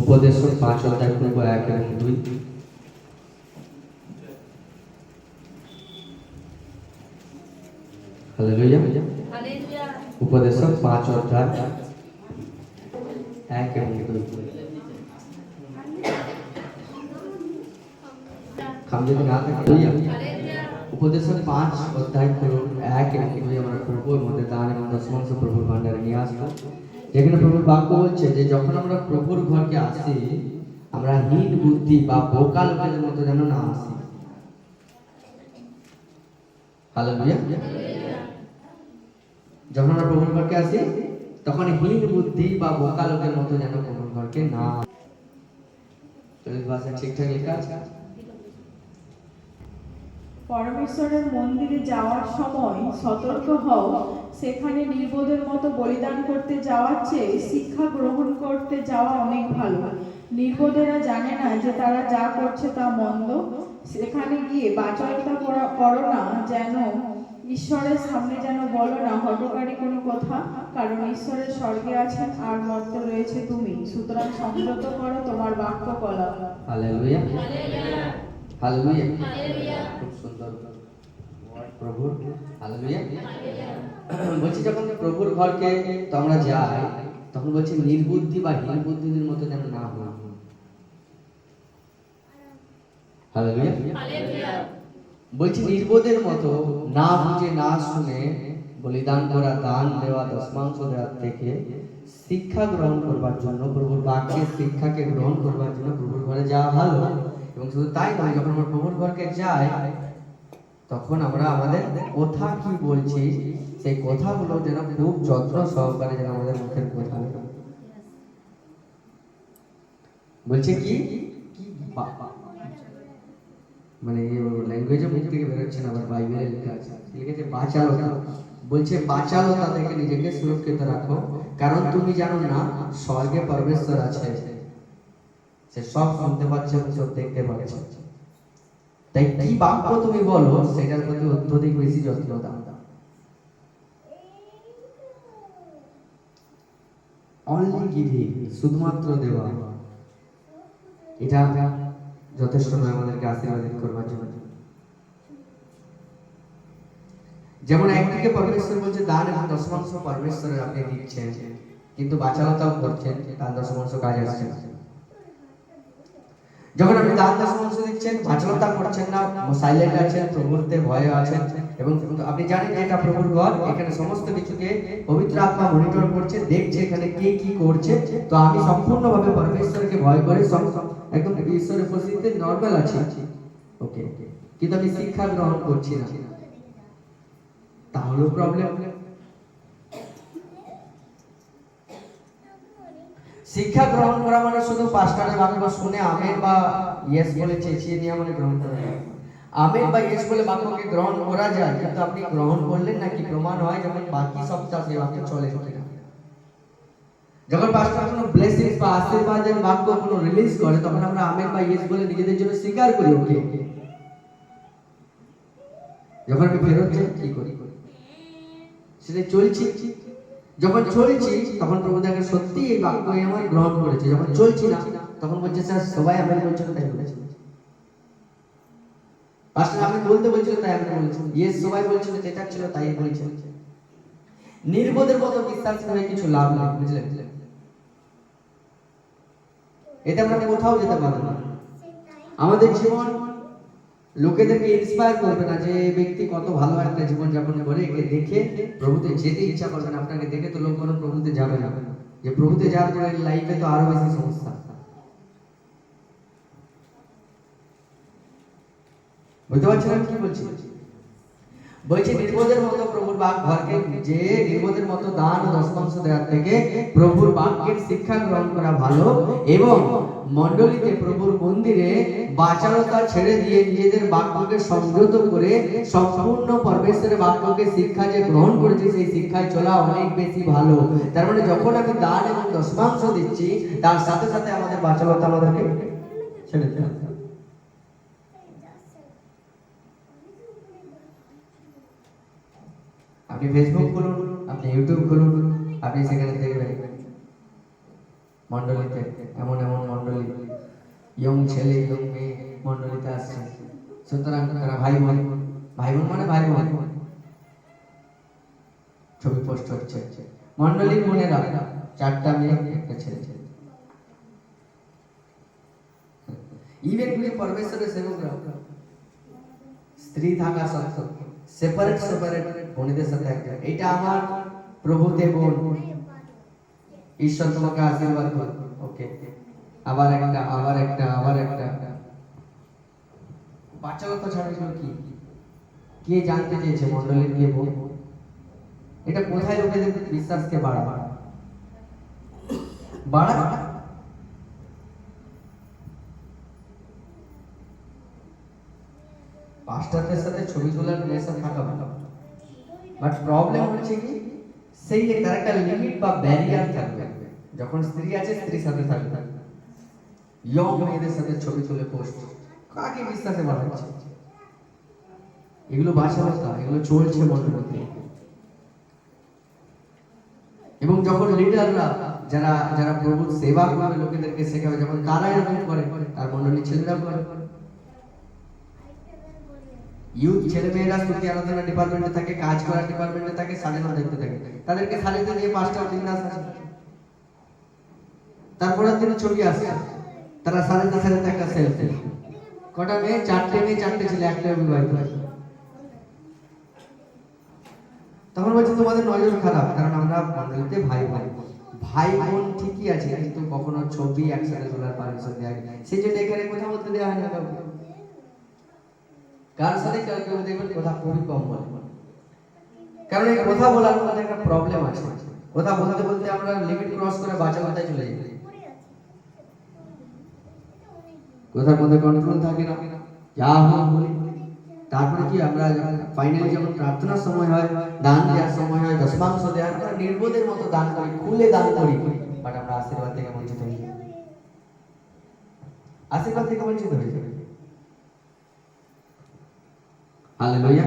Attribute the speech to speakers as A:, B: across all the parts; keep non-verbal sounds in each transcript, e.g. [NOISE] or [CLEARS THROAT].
A: উপদেশ পাঁচ অধ্যায় পূর্ব এক এবং দুই। হালেলুয়া
B: হালেলুয়া
A: উপদেশ পাঁচ অধ্যায় এক এবং দুই। খাম যদি না থাকে হালেলুয়া
B: হালেলুয়া
A: উপদেশের পাঁচ অধ্যায় করুন এক এবং দুই আমরা প্রভুর মধ্যে দান এবং দশমাংশ প্রভুর ভান্ডারে নিয়ে আসব। যেখানে প্রভুর বাক্য বলছে যে যখন আমরা প্রভুর ঘরকে আসি, আমরা হীন বুদ্ধি বা বোকা লোকেদের মতো যেন না আসি। যখন আমরা প্রভুর ঘরকে আসি, তখন হীন বুদ্ধি বা বোকা লোকের মতো যেন প্রভুর ঘরকে না। ভাষা ঠিকঠাক লেখা আছে?
C: পরমেশ্বরের মন্দিরে যাওয়ার সময় সতর্ক হও। সেখানে নির্বোধের মতো বলিদান করতে যাওয়ার চেয়ে শিক্ষা গ্রহণ করতে যাওয়া অনেক ভালো। নির্বোধেরা জানে না যে তারা যা করছে তা মন্দ। সেখানে গিয়ে বাচালতা করা- করো না যেন ঈশ্বরের সামনে যেন বলো না হটকারী কোনো কথা কারণ ঈশ্বরের স্বর্গে আছেন আর মর্ত রয়েছে তুমি। সুতরাং সংযত করো তোমার বাক্য কলা
A: হালেলুয়া।
B: হালেলুয়া।
A: হালেলুয়া। খুব প্রভুর হালেলুয়া [CLEARS THROAT] বলছি যখন প্রভুর ঘরকে তো আমরা যাই তখন বলছি নির্বুদ্ধি বা হীন বুদ্ধিদের মতো যেন না হালেলুয়া
B: হালেলুয়া
A: বলছি নির্বোধের মতো না বুঝে না শুনে বলিদান করা দান দেওয়া দশমাংশ দেওয়ার থেকে শিক্ষা গ্রহণ করবার জন্য প্রভুর বাক্যের শিক্ষাকে গ্রহণ করবার জন্য প্রভুর ঘরে যাওয়া ভালো। এবং শুধু তাই নয় যখন আমরা প্রভুর ঘরকে যাই তখন আমরা আমাদের কথা কি বলছি? সেই কথাগুলো যেন খুব যত্ন সহকারে যেন আমাদের মুখের কথা বলছে কি? মানে ল্যাঙ্গুয়েজে মুখ থেকে বেরোচ্ছে না, আবার বাইবেলে লেখা আছে। লিখেছে বাচালতা বলছে বাচালতা থেকে নিজেকে সুরক্ষিত রাখো, কারণ তুমি জানো না, স্বর্গে পরমেশ্বর আছে। সে সব শুনতে পাচ্ছে সব দেখতে পাচ্ছে। তাই কি বাক্য তুমি বলো, সেটার প্রতি অত্যধিক বেশি যত্ন দাও অনলি গিভিং শুধুমাত্র দেওয়া। এটা যথেষ্ট নয় আমাদেরকে আশীর্বাদিত করবার জন্য। যেমন একদিকে পরমেশ্বর বলছে, দান এবং দশমাংশ পরমেশ্বরের আপনি দিচ্ছেন, কিন্তু বাচালতাও করছেন, তার দশমাংশ কাজ আসছে। যখন আপনি দান দশমাংশ দিচ্ছেন বাচালতা করছেন না সাইলেন্ট আছেন প্রভুতে ভয়ে আছেন, এবং আপনি জানেন যে এটা প্রভুর ঘর, এখানে সমস্ত কিছুকে পবিত্র আত্মা মনিটর করছে, দেখছে এখানে কে কি করছে। তো আমি সম্পূর্ণভাবে পরমেশ্বরকে ভয় করে একদম ঈশ্বরের উপস্থিতিতে নর্মাল আছি। ওকে কিন্তু আমি শিক্ষা গ্রহণ করছি না। তাহলেও প্রবলেম শিক্ষা গ্রহণ করা মানে শুধু পাস্টারের বাক্য শুনে আমেন বা ইয়েস বলে চেঁচিয়ে নিয়ে মানে গ্রহণ করা। আমেন বা ইয়েস বলে বাক্যকে গ্রহণ করা যায়, কিন্তু আপনি গ্রহণ করলেন নাকি প্রমাণ হয় যখন বাকি সবটা সেই বাক্যে চলে কিনা যখন পাস্টার কোনো ব্লেসিংস বা আশীর্বাদের বাক্য কোনো রিলিজ করে, তখন আমরা আমেন বা ইয়েস বলে নিজেদের জন্য স্বীকার করি ওকে যখন আমি ফেরত যাই, কি করি? সেটা চলছি। যখন চলছি, তখন প্রভু দেখে সত্যি এই বাক্য আমার গ্রহণ করেছে। যখন চলছি না, তখন বলছে, স্যার, সবাই আমেন বলছেন তাই বলেছে। পাস্টার আমি বলতে বলছিল, তাই আমি বলছি। ইয়েস সবাই বলছিল যেটা ছিল তাই বলছে। নির্বোধের মতো বিশ্বাস করে কিছু লাভ নেই, বুঝলেন? এতে আমরা কোথাও যেতে পারব না। আমাদের জীবন লোকেদেরকে ইন্সপায়ার করবে না যে ব্যক্তি কত ভালো একটা জীবন যাপন করে, একে দেখে প্রভুতে যেতে ইচ্ছা করবে না। আপনাকে দেখে তো লোক কোনো প্রভুতে যাবে না। যে প্রভুতে যাওয়ার পরে লাইফে তো আরও বেশি সমস্যা। বুঝতে পারছি না কি বলছি? বলছি নির্বোধের মতো প্রভুর বাক ঘরকে যে নির্বোধের মতো দান ও দশমাংশ দেওয়ার থেকে প্রভুর বাক্যের শিক্ষা গ্রহণ করা ভালো এবং মণ্ডলীতে প্রভুর মন্দিরে বাচালতা ছেড়ে দিয়ে নিজেদের বাক্যকে সংযত করে সম্পূর্ণ পরমেশ্বরের বাক্যকে শিক্ষা যে গ্রহণ করেছে, সেই শিক্ষায় চলা অনেক বেশি ভালো। তার মানে যখন আমি দান এবং দশমাংশ দিচ্ছি, তার সাথে সাথে আমাদের বাচালতা আমাদেরকে ছেড়ে দিতে হবে। আপনি ফেসবুক খুলুন, আপনি ইউটিউব খুলুন, আপনি সেখানে দেখবেন মণ্ডলীতে এমন এমন মণ্ডলী ইয়ং ছেলে ইয়ং মেয়ে মণ্ডলীতে আসছে। সুতরাং তারা ভাই বোন ভাই বোন মানে ভাই বোন ছবি পোস্ট হচ্ছে। মণ্ডলীর বোনেরা, চারটা মেয়ে, একটা ছেলে। ইভেন পুরী পরমেশ্বরের সেবকরা স্ত্রী থাকা সত্ত্বেও সেপারেট সেপারেট বোনেদের সাথে একটা এটা আমার প্রভুতে বোন। ঈশ্বর তোমাকে আশীর্বাদ করুন ওকে। আবার একটা আবার একটা আবার একটা। বাচ্চাগত ছাড়াগুলো কি? কে জানতে চেয়েছে? মন্ডলের কে বোন? এটা কোথায় লোকেদের বিশ্বাসকে বাড়া বাড়া পাস্টারদের সাথে ছবি তোলার রিলেশন থাকা ভালো। বাট প্রবলেম হচ্ছে কি, সেই তার একটা লিমিট বা ব্যারিয়ার থাকবে। যখন স্ত্রী আছে, স্ত্রীর সাথে থাকবে। ইয়ং মেয়েদের সাথে ছবি তুলে পোস্ট কাকে বিশ্বাসে বাড়াচ্ছে এগুলো বাচ্চা এগুলো চলছে মনের মধ্যে। এবং যখন লিডাররা যারা যারা প্রভুর সেবা করবে লোকেদেরকে শেখাবে, যখন তারা এরকম করে, তার মন্ডলী ছেলেরা করে। ইউথ ছেলে মেয়েরা স্তুতি আরাধনা ডিপার্টমেন্টে থাকে, কাজ করার ডিপার্টমেন্টে থাকে সাড়ে ন দেখতে থাকে। তাদেরকে সারিতে দিয়ে পাঁচটা বিন্যাস আছে। তারপরের দিন ছবি আসে তারা সাড়ে সাড়ে একটা সেলফি কটা মেয়ে? চারটে মেয়ে, চারটে ছেলে, একটা বিবাহিত তখন বলছে, তোমাদের নজর খারাপ, কারণ আমরা মন্ডলীতে ভাই ভাই ভাই বোন ঠিকই আছে, কিন্তু কখনো ছবি একসাথে তোলার পারমিশন দেওয়া না। সেই জন্য এখানে কথা বলতে দেওয়া হয় না কাউকে। কার সাথে কেউ কেউ দেখবেন কথা খুবই কম বলে। কারণ এই কথা বলার মধ্যে একটা প্রবলেম আছে। কথা বলতে বলতে আমরা লিমিট ক্রস করে বাঁচা কথায় চলে যাই। কথার মধ্যে কন্ট্রোল থাকে না। যা হয় বলি। তারপরে কি আমরা ফাইনালি যখন প্রার্থনার সময় হয়, দান দেওয়ার সময় হয়, দশমাংশ দেওয়ার আমরা নির্বোধের মতো দান করি, খুলে দান করি। বাট আমরা আশীর্বাদ থেকে বঞ্চিত হই। আশীর্বাদ থেকে বঞ্চিত হয়ে যাবে হালেলুয়া।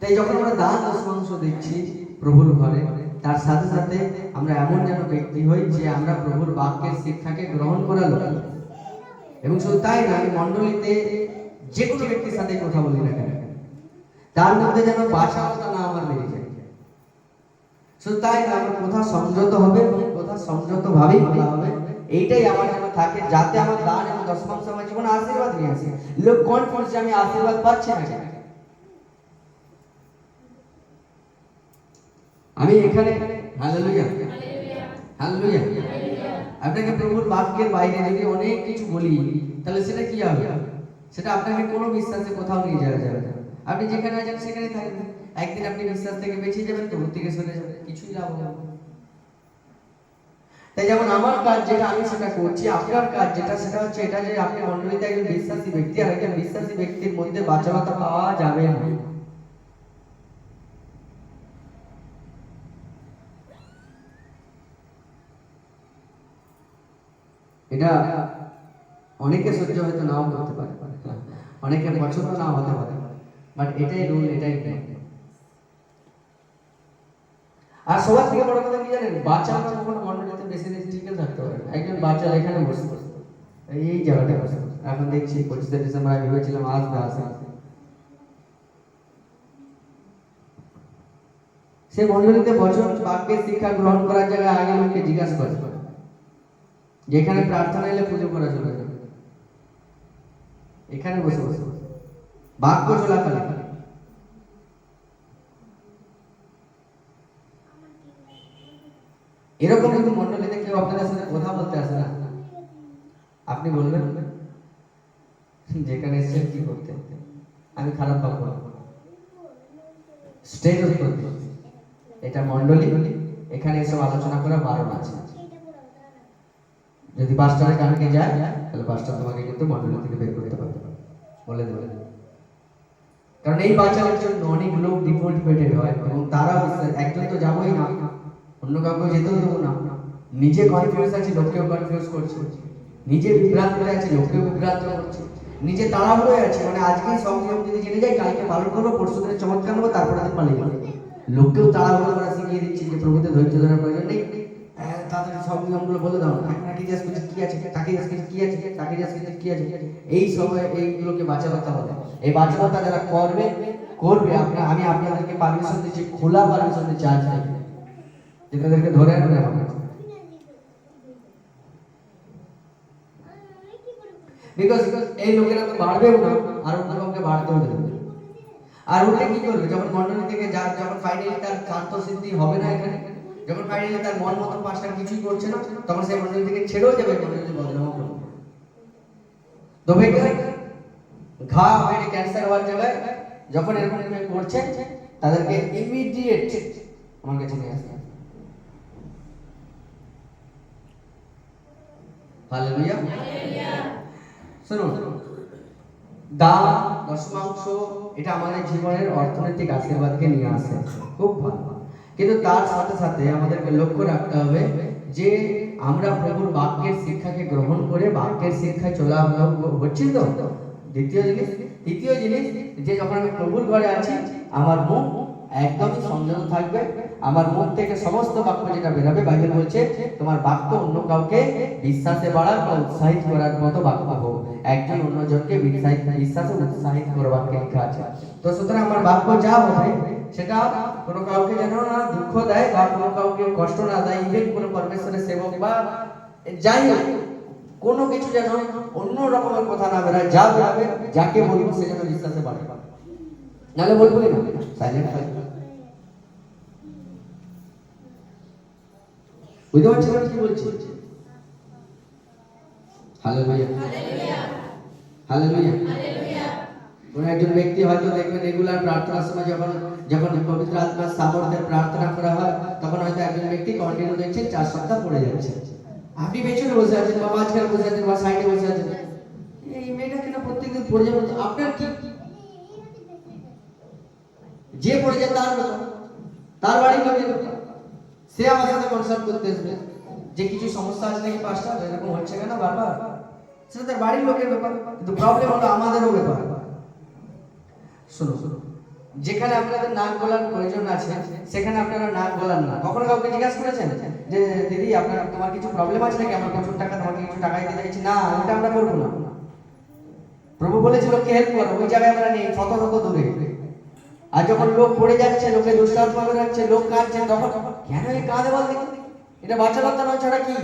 A: তাই যখন আমরা দান দশমাংশ দিচ্ছি প্রভুর ঘরে তার সাথে সাথে আমরা এমন যেন ব্যক্তি হই যে আমরা প্রভুর বাক্যের শিক্ষাকে গ্রহণ করা লোক এবং শুধু তাই না আমি মণ্ডলীতে যে কোনো ব্যক্তির সাথে কথা বলি না কেন তার মধ্যে যেন বাচালতা না আমার বেরিয়ে যায়। শুধু তাই না আমার কথা সংযত হবে এবং কথা সংযত ভাবেই বলা হবে। এইটাই আমার যেন থাকে, যাতে আমার দান এবং দশমাংশ আমার জীবনে আশীর্বাদ নিয়ে আসে। লোক কনফিউজ যে আমি আশীর্বাদ পাচ্ছি না কেন? আমি এখানে, হালেলুয়া
B: হালেলুয়া।
A: হালেলুয়া
B: হালেলুয়া
A: আপনাকে প্রভুর বাক্যের বাইরে যদি অনেক কিছু বলি, তাহলে সেটা কি হবে? সেটা আপনাকে কোনো বিশ্বাসে কোথাও নিয়ে যাওয়া যাবে না। আপনি যেখানে আছেন সেখানে থাকবেন। একদিন আপনি বিশ্বাস থেকে বেঁচে যাবেন প্রভুর থেকে সরে যাবেন, কিছুই লাভ হবে না। তাই যেমন আমার কাজ যেটা, আমি সেটা করছি, আপনার কাজ যেটা, সেটা হচ্ছে এটা যে আপনি মন্ডলীতে একজন বিশ্বাসী ব্যক্তি আর একজন বিশ্বাসী ব্যক্তির মধ্যে বাচ্চাবাতা পাওয়া যাবে না। এটা অনেকে সহ্য হয়তো নাও করতে পারে। অনেকের পছন্দ নাও হতে পারে। বাট এটাই রুল এটাই নিয়ম। আর সবার থেকে বড় কথা কি জানেন? বাচ্চারা কখনো মন্ডলীতে বেশি দিন টিকে থাকতে পারে। একজন বাচ্চা এখানে বসে বসে। এই জায়গাটায় বসে। এখন দেখছি পঁচিশে ডিসেম্বর আমি ভেবেছিলাম আসবে আসে সে মন্ডলীতে বছর বাক্যের শিক্ষা গ্রহণ করার জায়গায় আগে লোককে জিজ্ঞাসা করে। যেখানে প্রার্থনা এলে পুজো করা চলে যাবে এখানে বসে বসে। বাক্য চলাকালীন। এরকম কিন্তু মন্ডলীতে কেউ আপনাদের সাথে কথা বলতে আসে না। আপনি বলবেন, যেখানে এসেছেন কি করতে? আমি খারাপ পাবো স্টেজ করতে এটা মন্ডলী, এখানে এসব আলোচনা করা বারণ আছে। যদি যায়, তাহলে পাঁচটা তোমাকে কিন্তু মন্ডলী থেকে বের করতে পারবে বলে দেবে। কারণ এই বাচ্চাদের জন্য অনেক লোক ডিমোটিভেটেড হয় এবং তারা একজন তো যাবোই না। অন্য কাউকে যেতেও দেবো না। নিজে কনফিউজ আছে লোককেও কনফিউজ করছে। নিজে বিভ্রান্ত হয়ে আছে লোককেও বিভ্রান্ত করছে। নিজে তাড়াহুড়োয় আছে মানে আজকেই সব নিয়ম যদি জেনে যাই কালকে পালন করব পরশু দিনে চমৎকার নেব তারপরে দিন পালিয়ে যাব। লোককেও তাড়াহুড়ো করা শিখিয়ে দিচ্ছি যে প্রভুতে ধৈর্য ধরার প্রয়োজন নেই। হ্যাঁ, তাড়াতাড়ি সব নিয়মগুলো বলে দাও। না তাকে জিজ্ঞেস কি আছে তাকে জিজ্ঞেস কি আছে তাকে জিজ্ঞেস কি আছে এই সব এইগুলোকে বাঁচাবাতা বলে। এই বাঁচাবাতা যারা করবে করবে। আপনার আমি আপনাদেরকে পারমিশন দিচ্ছি খোলা পারমিশন দিচ্ছি আজ থেকে ধরে আনবে হবে। বিকজ এই লোকেরা তো বাড়বেও না, আর অন্য কাউকে বাড়তেও দেবে আর উল্টে কি করবে? যখন মন্ডলী থেকে যার যখন ফাইনালি তার স্বার্থ সিদ্ধি হবে না এখানে, যখন ফাইনালি তার মন মতো পাঁচটা কিছুই করছে না, তখন সেই মন্ডলী থেকে ছেড়েও যাবে মন্ডলী বদনামও করবে তো বেকার ঘা হয়ে ক্যান্সার হওয়ার জায়গায় যখন এরকম করছে, তাদেরকে ইমিডিয়েট আমার কাছে নিয়ে আসতে হবে। হালেলুয়া। শুনুন দান দশমাংশ এটা আমাদের জীবনের অর্থনৈতিক আশীর্বাদকে নিয়ে আসে। খুব ভালো। কিন্তু তার সাথে সাথে আমাদেরকে লক্ষ্য রাখতে হবে যে আমরা প্রভুর বাক্যের শিক্ষাকে গ্রহণ করে বাক্যের শিক্ষায় চলা হচ্ছে তো। দ্বিতীয় জিনিস তৃতীয় জিনিস যে যখন আমি প্রভুর ঘরে আছি আমার মুখ একদমই সংযম থাকবে। আমার মুখ থেকে সমস্ত বাক্য যেটা বেরোবে, বাইবেল বলছে, তোমার বাক্য অন্য কাউকে বিশ্বাসে বাড়ার বা উৎসাহিত করার মতো বাক্য হোক। একজন অন্যজনকে বিশ্বাস বিশ্বাসে উৎসাহিত করবার লেখা আছে? তো সুতরাং আমার বাক্য যা হবে, সেটা কোনো কাউকে যেন না দুঃখ দেয় বা কোনো কাউকে কষ্ট না দেয় ইভেন কোনো পরমেশ্বরের সেবক বা যাই হোক, কোনো কিছু যেন অন্য রকমের কথা না বেরোয়, যা বেরোবে, যাকে বলব সে যেন বিশ্বাসে বাড়ে নাহলে বলব না? সাইলেন্ট থাকবে বুঝতে পারছেন আমি কি বলছি হালেলুয়া হালেলুয়া কোন একজন ব্যক্তি হয়তো দেখবেন রেগুলার প্রার্থনার সময় যখন যখন পবিত্র আত্মার সামর্থ্যের প্রার্থনা করা হয়, তখন হয়তো একজন ব্যক্তি কন্টিনিউ দেখছেন, চার সপ্তাহ পড়ে যাচ্ছে। আপনি পেছনে বসে আছেন বা মাঝখানে বসে আছেন বা সাইডে বসে আছেন। এই মেয়েটা কিনা প্রত্যেকদিন পড়ে যাবে, তো আপনার কি? যে পড়ে যায় তার ব্যাপার। তার বাড়ির লোকের ব্যাপার। সে আমার সাথে কনসাল্ট করতে আসবে যে কিছু সমস্যা আছে নাকি পাঁচটা এরকম হচ্ছে কেন বারবার? সেটা তার বাড়ির লোকের ব্যাপার, কিন্তু প্রবলেম হলো আমাদেরও ব্যাপার। শুনো শুনো যেখানে আপনাদের নাক গলার প্রয়োজন আছে, সেখানে আপনারা নাক গলান না। কখনো কাউকে জিজ্ঞাসা করেছেন যে, দিদি, আপনার, তোমার কিছু প্রবলেম আছে নাকি? আমার প্রচুর টাকা, তোমাকে কিছু টাকা দিতে চাইছি। না, ওটা আমরা করব না। প্রভু বলেছিল লোককে হেল্প করো? ওই জায়গায় আমরা নেই, শত শত দূরে। আর যখন লোক পড়ে যাচ্ছে, লোকে দুঃশ্বাস পাবে যাচ্ছে লোক কাঁদছে, তখন কেন এই কাঁদে বল দেখি? এটা বাচ্চা বাচ্চা নয়, ছাড়া কি?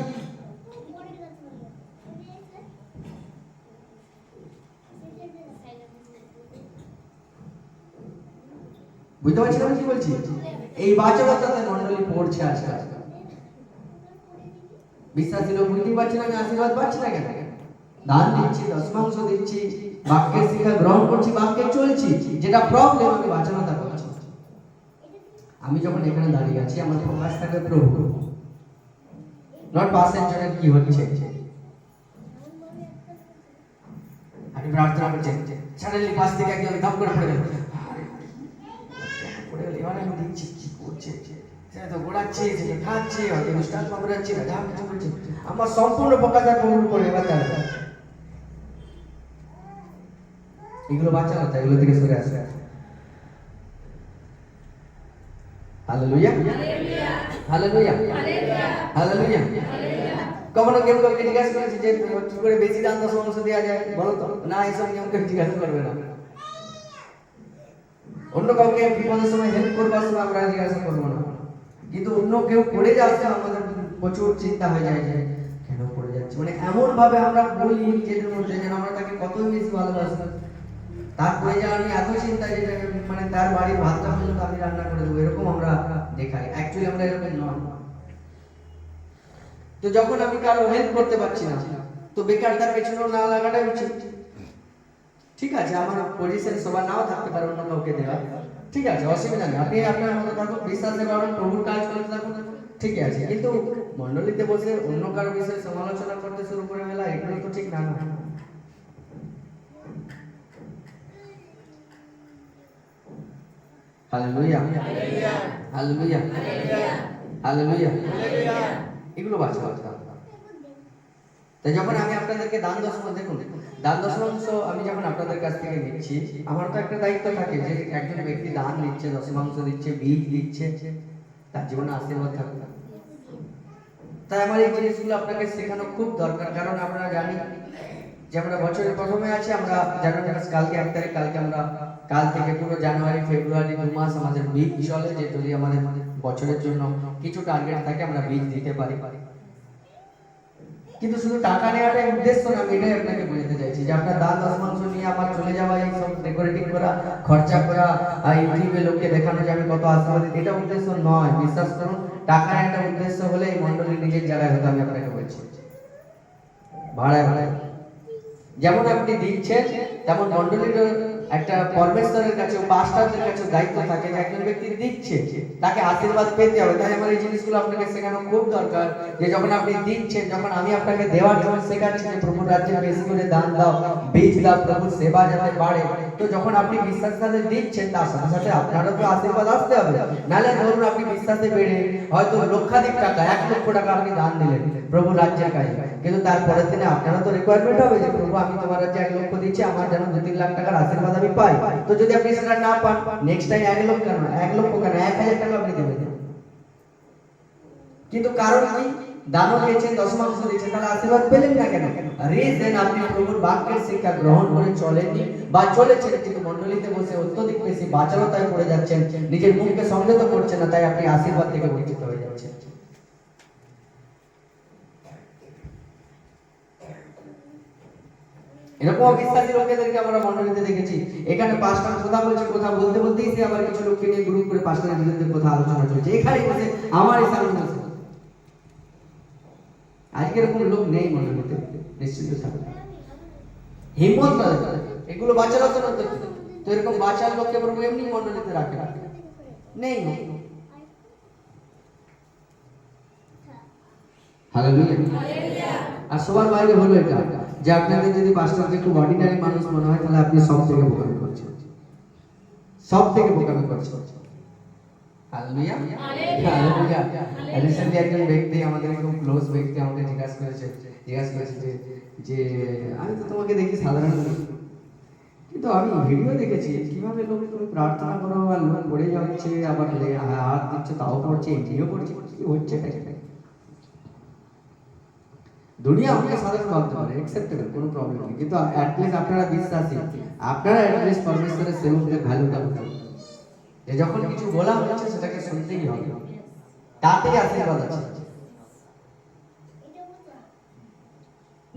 A: বুঝতে পারছি আমি কি বলছি? এই বাচ্চাটাতে মন্ডলী পড়ছে আজকাল। বিশ্বাসী লোক বুঝতেই পারছি না, আমি আশীর্বাদ পাচ্ছি না কেন? দান দিচ্ছি, দশমাংশ দিচ্ছি বাক্যের শিক্ষা গ্রহণ করছি, বাক্যে চলছি, যেটা প্রবলেম আমি বাঁচানোটা করছি আমি যখন এখানে দাঁড়িয়ে আছি আমার ফোকাস থাকে প্রভু। কি হচ্ছে? আমি প্রার্থনা থেকে একজন ধাপ করে পড়ে গেল। এবার আমি কি করছে। আমার সম্পূর্ণ ফোকাস আর এবার এগুলো বাচ্চা কথা এগুলো থেকে সরে আসে। কখনো কেউ কাউকে জিজ্ঞাসা করেছে যে কি করে বেশি দান দশ অংশ দেওয়া যায়? বলো তো। না এইসব নিয়ম কেউ জিজ্ঞাসা করবে না। অন্য কাউকে বিপদের সময় হেল্প করবার সময় আমরা জিজ্ঞাসা করব না। কিন্তু অন্য কেউ পড়ে যাচ্ছে, আমাদের প্রচুর চিন্তা হয়ে যায় যে, কেন পড়ে যাচ্ছে? মানে এমন ভাবে আমরা বলি নিজেদের মধ্যে যেন আমরা তাকে কতই বেশি ভালোবাসি। তার পড়ে যাওয়া নিয়ে এত চিন্তা যে মানে তার বাড়ির ভাতটা পর্যন্ত আমি রান্না করে দেবো, এরকম আমরা দেখাই। অ্যাকচুয়ালি আমরা এরকম নয়। তো যখন আমি কারও হেল্প করতে পারছি না, তো বেকার তার পেছনেও না লাগাটাই উচিত। ঠিক আছে, আমার পজিশন সবার নাও থাকতে পারে অন্য কাউকে দেওয়া ঠিক আছে, অসুবিধা নেই। আপনি আপনার মতো থাকুন, বিশ্বাসে পাবেন প্রভুর কাজ করতে থাকুন। ঠিক আছে, কিন্তু মন্ডলীতে বসে অন্য কারও বিষয়ে সমালোচনা করতে শুরু করে ফেলা, এগুলো তো ঠিক না। হালেলুয়া হালেলুয়া হালেলুয়া এগুলো বাচ্চা বাচ্চা তাই যখন আমি আপনাদেরকে দান দশম দেখুন দান দশমাংশ আমি যখন আপনাদের কাছ থেকে নিচ্ছি আমার তো একটা দায়িত্ব থাকে যে একজন ব্যক্তি দান দিচ্ছে দশমাংশ দিচ্ছে বীজ দিচ্ছে তার জীবনে আশীর্বাদ থাকবে তাই আমার এই জিনিসগুলো আপনাকে শেখানো খুব দরকার কারণ আমরা জানি যে আমরা বছরের প্রথমে আছে আমরা জানুয়ারি মাস কালকে এক তারিখ কালকে আমরা কাল থেকে পুরো জানুয়ারি ফেব্রুয়ারি দু মাস আমাদের বীজ চলে যে যদি আমাদের বছরের জন্য কিছু টার্গেট থাকে আমরা বীজ দিতে পারি। কিন্তু শুধু টাকা নেওয়াটাই উদ্দেশ্য না আমি এটাই আপনাকে বোঝাতে চাইছি যে আপনার দান দশ মাংস নিয়ে আমার চলে যাওয়া এই সব ডেকোরেটিং করা খরচা করা আর ইউটিউবে লোককে দেখানো যে আমি কত আশীর্বাদ দিই, এটা উদ্দেশ্য নয় বিশ্বাস করুন টাকা একটা উদ্দেশ্য হলে এই মন্ডলী নিজের জায়গায় হতো আমি আপনাকে বলছি। ভাড়ায় ভাড়ায়। যেমন আপনি দিচ্ছেন, তেমন মন্ডলীর একটা পরমেশ্বরের কাছে পাস্টারদের কাছে দায়িত্ব থাকে যে একজন ব্যক্তি দিচ্ছে, তাকে আশীর্বাদ পেতে হবে। তাই আমার এই জিনিসগুলো আপনাকে শেখানো খুব দরকার যে যখন আপনি দিচ্ছেন, যখন আমি আপনাকে দেওয়ার জন্য শেখাচ্ছি যে প্রভুর রাজ্যে বেশি করে দান দাও বীজ প্রভুর সেবা যাতে বাড়ে, তো যখন আপনি বিশ্বাসের সাথে দিচ্ছেন, তার সাথে সাথে আপনারও তো আশীর্বাদ আসতে হবে। নাহলে ধরুন আপনি বিশ্বাসে বেড়ে হয়তো লক্ষাধিক টাকা, এক লক্ষ টাকা আপনি দান দিলেন প্রভু রাজ্যের কাজে কিন্তু তারপরের দিনে আপনারও তো রিকোয়ারমেন্ট হবে যে, প্রভু, আমি তোমার রাজ্যে এক লক্ষ দিচ্ছি, আমার যেন দু তিন লাখ টাকার আশীর্বাদ আমি পাই। তো যদি আপনি সেটা না পান নেক্সট টাইম এক লক্ষ কেন? এক লক্ষ কেন? এক হাজার টাকা আপনি দেবেন। কিন্তু কারণ কি? দানও দিয়েছেন দশমাংশ দিয়েছেন তাহলে আশীর্বাদ পেলেন না কেন? রিজন আপনি প্রভুর বাক্যের শিক্ষা গ্রহণ করে চলেননি বা চলেছেন, কিন্তু মন্ডলীতে বসে অত্যধিক বেশি বাচালতায় পড়ে যাচ্ছেন, নিজের মুখকে সংযত করছেন না, তাই আপনি আশীর্বাদ থেকে বঞ্চিত হয়ে যাচ্ছেন। এরকম অবিশ্বাসী লোকেদেরকে আমরা মন্ডলীতে দেখেছি। এখানে পাঁচটা কথা বলছে, কথা বলতে বলতেই সে আবার কিছু লোককে নিয়ে গ্রুপ করে পাঁচটার বিরুদ্ধে কথা আলোচনা চলছে এখানে আমার এই সামনে লোক নেই মন্ডলীতে নিশ্চিত থাকবে হিম্মত তাদের। এগুলো তো নয় তো এরকম বাচ্চার লোককে প্রভু এমনি রাখে না। নেই আর সবার বাইরে হলো এটা, যে আপনাদের যদি পাঁচটাকে খুব অর্ডিনারি মানুষ মনে হয়, তাহলে আপনি সব থেকে বোকামি করছেন। সব থেকে বোকামি করছেন। হালেলুয়া হালেলুয়া রিসেন্টলি একজন ব্যক্তি আমাদের খুব ক্লোজ ব্যক্তি আমাকে জিজ্ঞাসা করেছে জিজ্ঞাসা করেছে যে যে আমি তো তোমাকে দেখি সাধারণ কিন্তু আমি ভিডিও দেখেছি কীভাবে লোক তুমি প্রার্থনা করো আর লোক পড়ে যাচ্ছে আবার লে- হাত দিচ্ছে তাও পড়ছে এটিও পড়ছে কি হচ্ছে দুনিয়া আমাকে সাধারণ ভাবতে পারে অ্যাকসেপ্টেবল কোনো প্রবলেম নেই। কিন্তু অ্যাটলিস্ট আপনারা বিশ্বাসী। আপনারা অ্যাটলিস্ট পরমেশ্বরের সেবকদের ভ্যালুটা বুঝুন যে যখন কিছু বলা হচ্ছে সেটাকে শুনতেই হবে। তাতেই আশীর্বাদ আছে।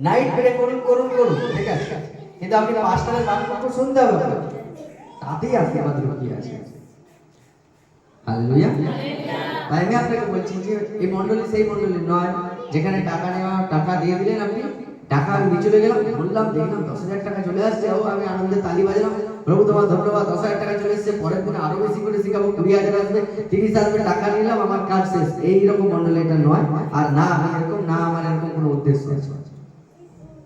A: নাইট প্রে করুন করুন করুন, ঠিক আছে? কিন্তু আপনি পাঁচটার বাক্য শুনতে হবে। তাতেই আশীর্বাদ লুকিয়ে আছে। তাই আমি আপনাকে বলছি যে, এই মন্ডলী সেই মন্ডলী নয়, যেখানে টাকা নেওয়া, টাকা দিয়ে দিলেন আপনি, টাকা আমি চলে গেলাম, বললাম, দেখলাম দশ হাজার টাকা চলে আসছে, ও আমি আনন্দে তালি বাজালাম। প্রভু, তোমার ধন্যবাদ। দশ হাজার টাকা চলে এসছে, পরের দিন আরও বেশি করে শিখাবো। কুড়ি হাজার আসবে, তিরিশ আসবে টাকা নিলাম, আমার কাজ শেষ। এইরকম মন্ডলী এটা নয়। আর না, আমি এরকম, না, আমার এরকম কোনো উদ্দেশ্য আছে।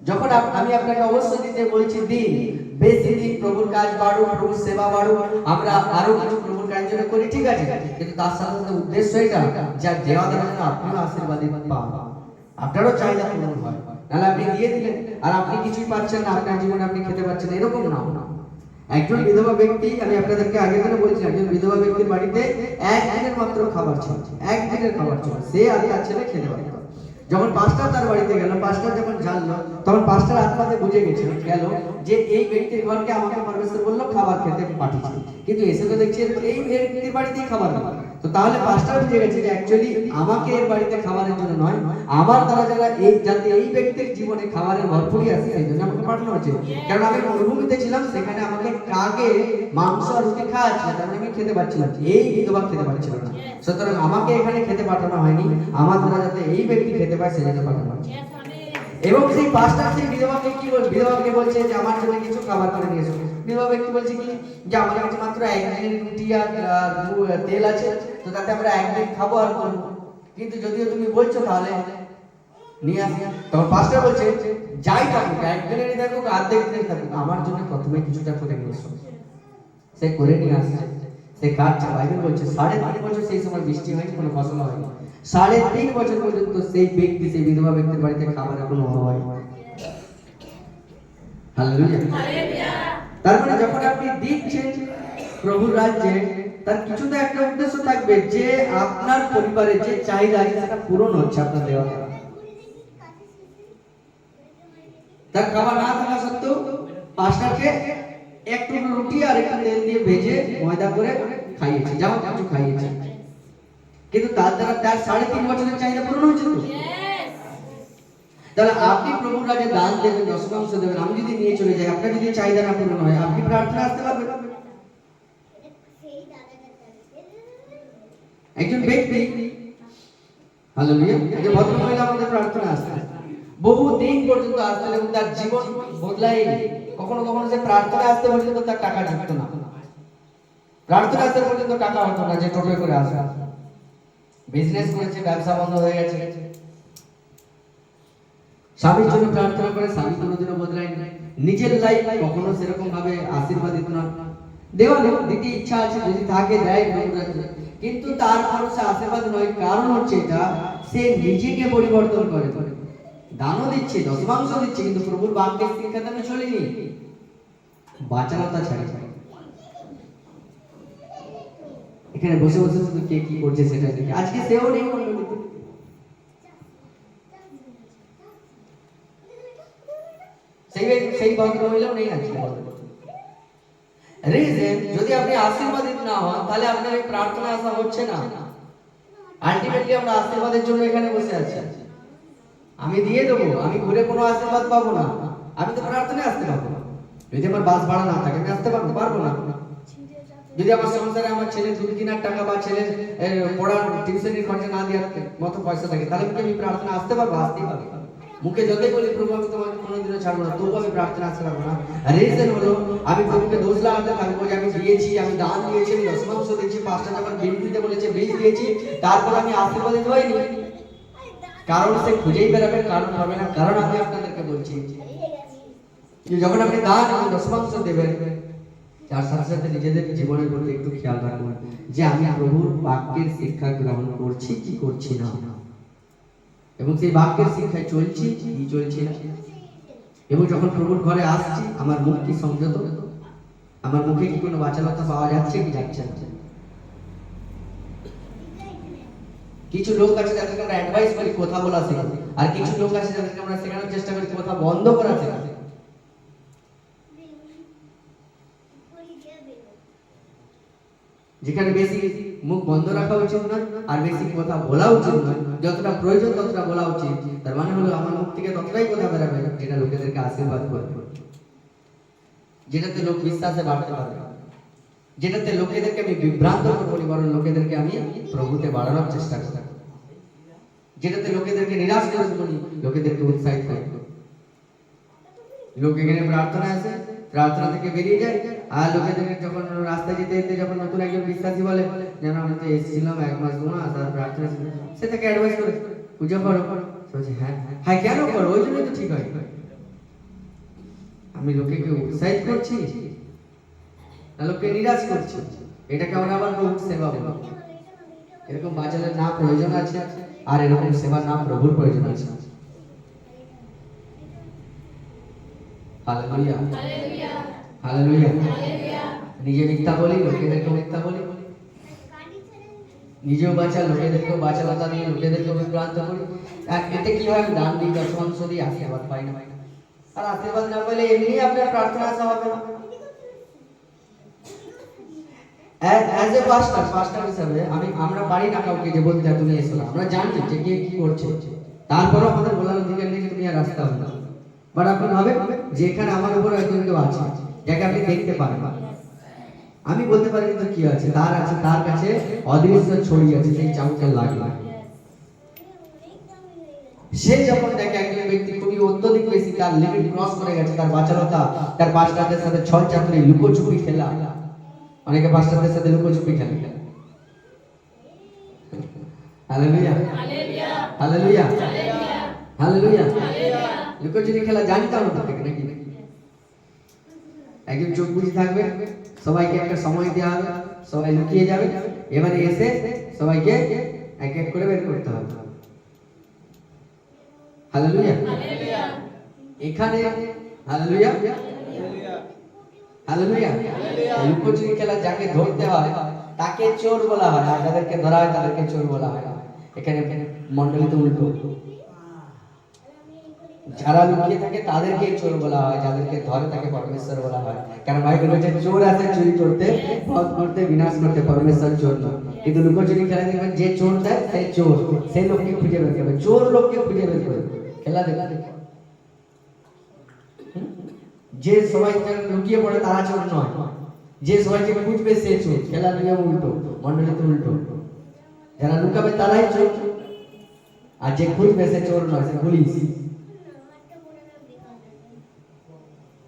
A: যখন আমি আপনাকে অবশ্যই দিতে বলছি, দিন, বেশি দিন প্রভুর কাজ বাড়ুক, প্রভুর সেবা বাড়ুক, আমরা আরও কিছু প্রভুর কাজ জন্য করি, ঠিক আছে? কিন্তু তার সাথে সাথে উদ্দেশ্য এটা, যা দেওয়া দেওয়ার জন্য আপনিও আশীর্বাদী পান। আপনারও চাহিদা পূরণ হয়। নাহলে আপনি দিয়ে দিলেন, আর আপনি কিছুই পাচ্ছেন না, আপনার জীবনে আপনি খেতে পাচ্ছেন এরকম না। একজন বিধবা ব্যক্তি, আমি আপনাদেরকে আগে দিনে বলছি, একজন বিধবা ব্যক্তির বাড়িতে একদিনের মাত্র খাবার ছিল একদিনের খাবার ছিল সে আর তার ছেলে খেতে পারত যখন পাঁচটা তার বাড়িতে গেল, পাঁচটা যখন জানলো তখন পাঁচটার আত্মাতে বুঝে গেছিল গেল যে এই ব্যক্তির ঘরকে আমাকে পরমেশ্বর বলল, খাবার খেতে পাঠিয়েছে। কিন্তু এসে তো দেখছি, এই ব্যক্তির বাড়িতেই খাবার খাবার তো তাহলে পাঁচটা বুঝে গেছে যে অ্যাকচুয়ালি আমাকে এর বাড়িতে খাবারের জন্য নয় আমার দ্বারা যারা এই, যাতে এই ব্যক্তির জীবনে খাবারের ভরপুরই আছে, সেই জন্য আমাকে পাঠানো হচ্ছে কারণ আমি মরুভূমিতে ছিলাম, সেখানে আমাকে কাকে মাংস আর রুটি খাওয়াচ্ছিল তার মানে আমি খেতে পারছিলাম। এই বিধবা খেতে পারছিল না। সুতরাং আমাকে এখানে খেতে পাঠানো হয়নি, আমার দ্বারা যাতে এই ব্যক্তি খেতে পায় সেজন্য পাঠানো হচ্ছে এবং সেই পাঁচটা সেই বিধবাকে কি বিধবাকে বলছে যে, আমার জন্য কিছু খাবার করে এসো। বিধবা ব্যক্তি বলছে কি? যে, আমার কাছে মাত্র একদিনের রুটি আর তেল আছে, তো তাতে আমরা একদিন খাব আর করব। কিন্তু যদিও তুমি বলছো তাহলে নিয়ে আসি। তখন পাঁচটা বলছে, যাই থাকুক একদিনেরই থাকুক অর্ধেক দিনের থাকুক, আমার জন্য প্রথমে কিছুটা করে নিয়ে এসো। সে করে নিয়ে আসছে। সে কাটছে বাইবেল বলছে, সাড়ে তিন বছর সেই সময় বৃষ্টি হয়নি, কোনো ফসল হয়নি। সাড়ে তিন বছর পর্যন্ত সেই ব্যক্তি, সেই বিধবা ব্যক্তির বাড়িতে খাবারের কোনো অভাব হয়নি হালেলুয়া তার মানে যখন আপনি দিচ্ছেন প্রভুর রাজ্যে, তার কিছু তো একটা উদ্দেশ্য থাকবে যে আপনার পরিবারের যে চাহিদা সেটা পূরণ হচ্ছে আপনার দেওয়া। তার খাবার না থাকা সত্ত্বেও পাঁচটাকে একটু রুটি আর একটু তেল দিয়ে ভেজে ময়দা করে খাইয়েছে যেমন কিছু খাইয়েছে। কিন্তু তার দ্বারা তার সাড়ে তিন বছরের চাহিদা পূরণ হয়েছে তো? তাহলে আপনি প্রভুর কাছে দান দেবেন দশমাংশ দেবেন আমি যদি নিয়ে চলে যাই আপনার যদি চাহিদা না পূরণ হয় আপনি প্রার্থনা আসতে পারবেন? একজন ব্যক্তি হালেলুয়া আমাদের প্রার্থনা আসতে বহু দিন পর্যন্ত আসতেন এবং তার জীবন বদলায়নি। কখনো কখনো সে প্রার্থনা আসতে পর্যন্ত তার টাকা ঢুকতো না। প্রার্থনা আসতে পর্যন্ত টাকা হতো না যে টোটো করে আসে বিজনেস করেছে, ব্যবসা বন্ধ হয়ে গেছে। স্বামীর জন্য প্রার্থনা করে, স্বামী কোনোদিনও বদলায়নি। নিজের লাইফ কখনো সেরকম ভাবে আশীর্বাদিত না দেওয়া নেই দিতে ইচ্ছা আছে, যদি থাকে, দেয়। কিন্তু তার ভরসা আশীর্বাদ নয়, কারণ হচ্ছে এটা, সে নিজেকে পরিবর্তন করে। দানও দিচ্ছে, দশমাংশ দিচ্ছে, কিন্তু প্রভুর বাক্যের শিক্ষাতে চলেনি চলিনি। বাচালতা ছাড়ি। এখানে বসে বসে শুধু কে কি করছে সেটা দেখে। আজকে সেও নেই মণ্ডলীতে সেই সেই ভদ্র মহিলাও নেই আজকে রিজন যদি আপনি আশীর্বাদিত না হন, তাহলে আপনার এই প্রার্থনা আসা হচ্ছে না। আলটিমেটলি আমরা আশীর্বাদের জন্য এখানে বসে আছি। আমি দিয়ে দেবো, আমি ঘুরে কোনো আশীর্বাদ পাবো না। আমি তো প্রার্থনায় আসতে পারব না। যদি আমার বাস ভাড়া না থাকে, আমি আসতে পারব পারব না। যদি আমার সংসারে আমার ছেলের দুধ কেনার টাকা বা ছেলের পড়ার টিউশনের খরচা না দেওয়ার মতো পয়সা থাকে, তাহলে কি আমি প্রার্থনা আসতে পারব? আসতেই পারব। মুখে যতই বলি, প্রভু, আমি তোমাকে কোনোদিনও ছাড়বো না। তবু আমি প্রার্থনা আসতে পারব না। রিজন হলো, আমি প্রভুকে দোষ লাগাতে থাকব যে আমি দিয়েছি, আমি দান দিয়েছি, আমি দশমাংশ দিয়েছি, পাঁচটা যখন বিল দিতে বলেছে বিল দিয়েছি, তারপর আমি আশীর্বাদিত হইনি। কারণ সে খুঁজেই বেড়াবে কারণ হবে না। কারণ আমি আপনাদেরকে বলছি যখন আপনি দান দশমাংশ দেবেন তার সাথে সাথে নিজেদের জীবনের প্রতি একটু খেয়াল রাখুন যে আমি প্রভুর বাক্যের শিক্ষা গ্রহণ করছি কি করছি না। এবং সেই বাক্যের শিক্ষায় চলছি কি চলছি না। এবং যখন প্রভুর ঘরে আসছি, আমার মুখ কি সংযত আমার মুখে কি কোনো বাচালতা পাওয়া যাচ্ছে কি যাচ্ছে না? কিছু লোক আছে যাদেরকে আমরা অ্যাডভাইস করি কথা বলা শেখাতে আর কিছু লোক আছে যাদেরকে আমরা শেখানোর চেষ্টা করি কথা বন্ধ করা শেখাতে যেখানে বেশি মুখ বন্ধ রাখা উচিত নয় আর বেশি কথা বলা উচিত নয়। যতটা প্রয়োজন ততটা বলা উচিত। তার মানে হলো আমার মুখ থেকে ততটাই কথা বেরাবে যেটা লোকেদেরকে আশীর্বাদ করবে যেটাতে লোক বিশ্বাসে বাড়তে পারবে যেটাতে লোকেদেরকে আমি বিভ্রান্ত করব না, বরং লোকেদেরকে আমি প্রভুতে বাড়ানোর চেষ্টা করব। যেটাতে লোকেদেরকে নিরাশ করে দেবো না, লোকেদেরকে উৎসাহিত করব। লোক এখানে প্রার্থনা আসে প্রার্থনা থেকে বেরিয়ে যায়। আর লোকেদেরকে যখন রাস্তায় যেতে যেতে যখন নতুন একজন বিশ্বাসী বলে যেন আমি তো এসেছিলাম এক মাস, দু মাস, আর প্রার্থনা ছিল। সে তাকে অ্যাডভাইস করে, পুজো করো। হ্যাঁ হ্যাঁ কেন করো? ওই জন্যই তো ঠিক হয়। আমি লোকেকে উৎসাহিত করছি? না, লোককে নিরাশ করছি। এটাকে আমরা আবার প্রভুর সেবা বলি। এরকম বাজারের না প্রয়োজন আছে, আর এরকম সেবা না প্রভুর প্রয়োজন আছে। হালেলুয়া।
B: Hallelujah.
A: হালেলুয়া। নিজে মিথ্যা বলি লোকেদেরকে মিথ্যা বলি। নিজেও বাঁচা লোকেদেরকেও বাঁচালতা দিয়ে লোকেদেরকেও বিভ্রান্ত করি। আর এতে কি হয় দান দিই আশীর্বাদ পাই না। আর আশীর্বাদ না পেলে এমনি আপনার প্রার্থনা আসা হবে না। অ্যাজ এ পাস্টার পাস্টার হিসাবে আমি আমরা পারি না কাউকে যে বলতে "হ্যাঁ, তুমি এসো আমরা জানি যে কে কি করছে। তারপরও আমাদের বলার অধিকার নেই তুমি আর আসতে হবে না। বাট আপনি ভাবেন যে এখানে আমার উপর একজন কেউ আছে যাকে আপনি দেখতে পারেন আমি বলতে পারি তো কি আছে তার আছে তার কাছে অদৃশ্য ছড়ি আছে সেই চামচের লাগবে সে যখন দেখে একজন ব্যক্তি খুবই অত্যধিক বেশি তার লিমিট ক্রস করে গেছে তার বাচালতা তার পাস্টারদের সাথে ছল চাতুরি লুকোচুপি খেলা অনেকে পাস্টারদের সাথে লুকোচুপি খেলে হালেলুয়া. হালেলুয়া. Hallelujah
B: Hallelujah.
A: লুকোচুরি খেলা জানি তো আমরা থেকে নাকি একজন চোখ বুঝে থাকবে সবাইকে একটা সময় দেওয়া হবে সবাই লুকিয়ে যাবে এবারে এসে সবাইকে এক এক করে বের করতে হবে। হালেলুয়া। এখানে হালেলুয়া। হালেলুয়া। লুকোচুরি খেলা যাকে ধরতে হয় তাকে চোর বলা হয় আর যাদেরকে ধরা হয় তাদেরকে চোর বলা হয়। এখানে মন্ডলীতে উল্টো। যারা লুকিয়ে থাকে তাদেরকে চোর বলা হয়, যাদেরকে ধরে তাকে পরমেশ্বর বলা হয়। কারণ বাইবেল বলছে চোর আছে, চুরি করতে বধ করতে, বিনাশ করতে পরমেশ্বর চোর নয়। কিন্তু লুকোচুরি খেলা দেখবেন যে চোর দেয় সে চোর। সেই লোককে খুঁজে বের করবে। চোর লোককে খুঁজে বের করবে। খেলা দেখা। দেখে হুম? যে সবাই যারা লুকিয়ে পড়ে, তারা চোর নয়। যে সবাইকে খুঁজবে, সে চোর। খেলা নিয়ম উল্টো, মন্ডলীতে উল্টো। যারা লুকাবে, তারাই চোর। আর যে খুঁজবে, সে চোর নয়, সে পুলিশ।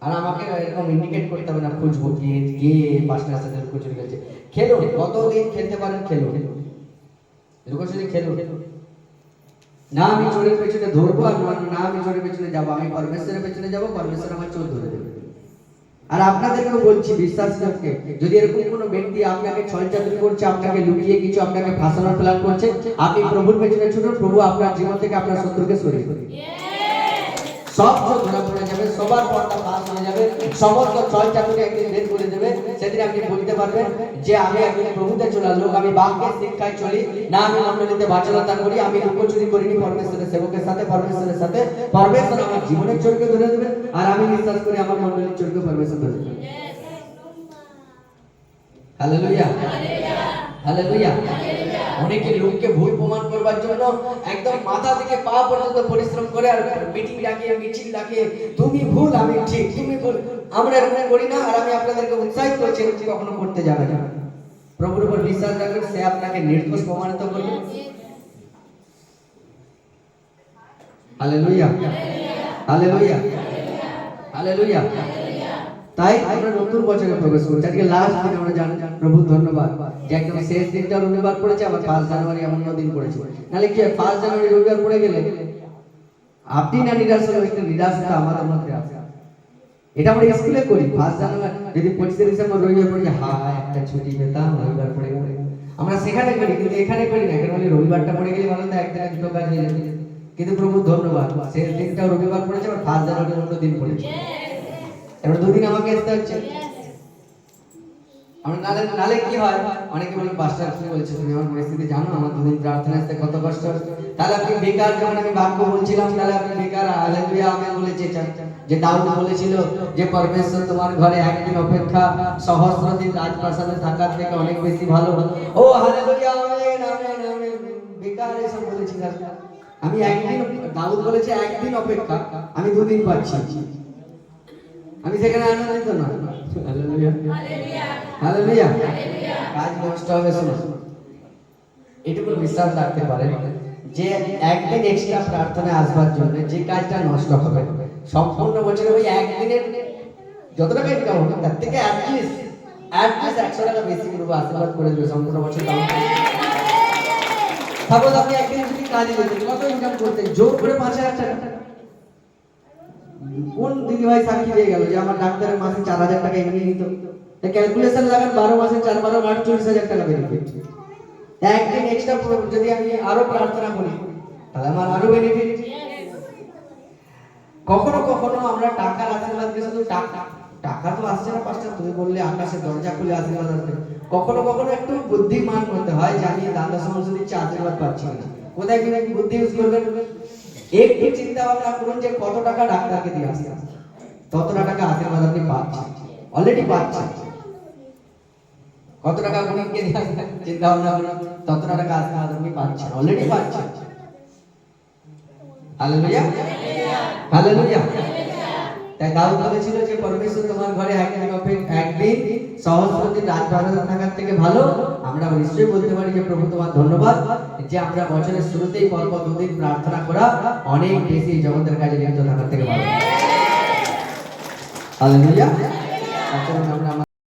A: আর আমাকে এরকম ইন্ডিকেট করতে হবে না, খুঁজবো কে কে পাঁচটার সাথে লুকোচুরি খেলছে। খেলো, কতদিন খেলতে পারেন? খেলো। লুকোচুরি খেলো। না আমি চোরের পেছনে ধরবো আর না- আমি চোরের পেছনে যাব, আমি পরমেশ্বরের পেছনে যাব, পরমেশ্বর আমার চোর ধরে দেবে। আর আপনাদেরকেও বলছি বিশ্বাসীদেরকে যদি এরকম কোনো ব্যক্তি আপনাকে ছলচাতুরি করছে, আপনাকে লুকিয়ে কিছু, আপনাকে ফাঁসানোর প্ল্যান করছে, আপনি প্রভুর পেছনে ছুটুন, প্রভু আপনার জীবন থেকে আপনার শত্রুকে সরিয়ে দেবে। সব চোখ ধরা পড়ে যাবে সবার পর্দা ফাঁস হয়ে যাবে সমস্ত ছল চাতুরি একদিন বের করে দেবে সেদিন আপনি বলতে পারবেন যে আমি একদিন প্রভুতে চলার লোক আমি বাক্যের শিক্ষায় চলি না আমি মন্ডলীতে বাচলতা করি আমি লুকোচুরি করিনি পরমেশ্বরের সেবকের সাথে পরমেশ্বরের সাথে পরমেশ্বর আমার জীবনের চোরকে ধরে দেবে আর আমি বিশ্বাস করি আমার মন্ডলীর চোরকে পরমেশ্বর ধরে দেবে হালেলুয়া হালেলুয়া অনেকে লোককে ভুল প্রমাণ করবার জন্য একদম মাথা থেকে পা পর্যন্ত পরিশ্রম করে আর মিটিং ডাকিয়ে, মিছিল ডাকিয়ে, তুমি ভুল, আমি ঠিক, তুমি ভুল, আমরা এরকম করি না আর আমি আপনাদেরকে উৎসাহিত করছি, এরকম কখনো করতে যাবে না? প্রভুর উপর বিশ্বাস রাখবেন সে আপনাকে নির্দোষ প্রমাণিত করবে। হালেলুয়া হালেলুয়া হালেলুয়া তাই আমরা নতুন বছরে প্রবেশ করছি। আজকে লাস্ট দিন আমরা জানি, প্রভু ধন্যবাদ যে একদম শেষ দিনটা রবিবার পড়েছে, আবার ফার্স্ট জানুয়ারি এমন দিন পড়েছে। নাহলে কি ফার্স্ট জানুয়ারি রবিবার পড়ে গেলে আপনি না নিরাশ হলে একটা নিরাশটা আমাদের মধ্যে আছে। এটা আমরা স্কুলে করি ফার্স্ট জানুয়ারি, যদি পঁচিশে ডিসেম্বর রবিবার পড়ে হা একটা ছুটি পেতাম, রবিবার পড়ে গেলে। আমরা সেখানে করি, কিন্তু এখানে করি না বলি রবিবারটা পড়ে গেলে ভালো একদিনে দুটো কাজ হয়ে যাবে কিন্তু প্রভু ধন্যবাদ, শেষ দিনটাও রবিবার পড়েছে, আবার ফার্স্ট জানুয়ারি অন্য দিন পড়েছে। এবার দুদিন আমাকে আসতে হচ্ছে? আমরা নালে নালে কি হয়? অনেকে বলছে তুমি আমার পরিস্থিতি জানো আমার দুদিন প্রার্থনা আসতে কত কষ্ট তাহলে আপনি বেকার যখন আমি বাক্য বলছিলাম তাহলে আপনি বেকার হালেলুয়া আমি বলে চেয়েছেন যে দাউদ বলেছিল যে পরমেশ্বর তোমার ঘরে একদিন অপেক্ষা সহস্র দিন রাজপ্রাসাদে থাকার থেকে অনেক বেশি ভালো ও হালেলুয়া আমেন আমেন আমেন বেকার এসব বলেছিলাম আমি একদিন দাউদ বলেছে একদিন অপেক্ষা আমি দুদিন পাচ্ছি। আমি সেখানে আনন্দিত না। হালেলুয়া। কাজ নষ্ট হবে শোনো। এটুকু বিশ্বাস রাখতে পারে যে একদিন এক্সট্রা প্রার্থনায় আসবার জন্য যে কাজটা নষ্ট হবে সম্পূর্ণ বছরে ওই একদিনের যত টাকা ইনকাম হবে তার থেকে অ্যাটলিস্ট অ্যাটলিস্ট একশো টাকা বেশি করব আশীর্বাদ করে দেবে সম্পূর্ণ বছর দাম সাপোজ আপনি একদিন যদি কাজে যেতেন কত ইনকাম করতেন? জোর করে পাঁচ হাজার টাকা। কোন দিদি ভাই সাক্ষী দিয়ে গেল যে আমার ডাক্তারের মাসে চার হাজার টাকা এমনি নিত? ক্যালকুলেশন লাগান বারো মাসে চার, বারো, আটচল্লিশ হাজার টাকা বেনিফিট একদিন এক্সট্রা যদি আমি আরও প্রার্থনা করি, তাহলে আমার আরও বেনিফিট কখনো কখনো আমরা টাকার আশীর্বাদ দিয়ে শুধু টাকা টাকা তো আসছে না পাঁচটা, তুমি বললে আকাশে দরজা খুলে আশীর্বাদ আসবে। কখনো কখনো একটু বুদ্ধিমান করতে হয় আমি দাদা সমস্ত দিচ্ছি আশীর্বাদ পাচ্ছি না। কোথায় বুদ্ধি ইউজ করবেন? একটু চিন্তা ভাবনা করুন যে কত টাকা ডাক্তারকে দিয়ে আসতে ততটা টাকা আশীর্বাদ আপনি পাচ্ছেন? অলরেডি পাচ্ছেন। কত টাকা গণিতকে দিয়ে আসবেন চিন্তা ভাবনা করুন। ততটা টাকা আশীর্বাদ আপনি পাচ্ছেন। অলরেডি পাচ্ছেন। হালেলুয়া হালেলুয়া তাই দাউদ বলেছিল যে পরমেশ্বর তোমার ঘরে একদিন একদিন সহস্র দিন রাত প্রার্থনা থাকার থেকে ভালো। আমরা নিশ্চয়ই বলতে পারি যে প্রভু তোমার ধন্যবাদ যে আমরা বছরের শুরুতেই পরপর দুদিন প্রার্থনা করা অনেক বেশি জগতের কাজে লিপ্ত থাকার থেকে ভালো। হালেলুয়া আমরা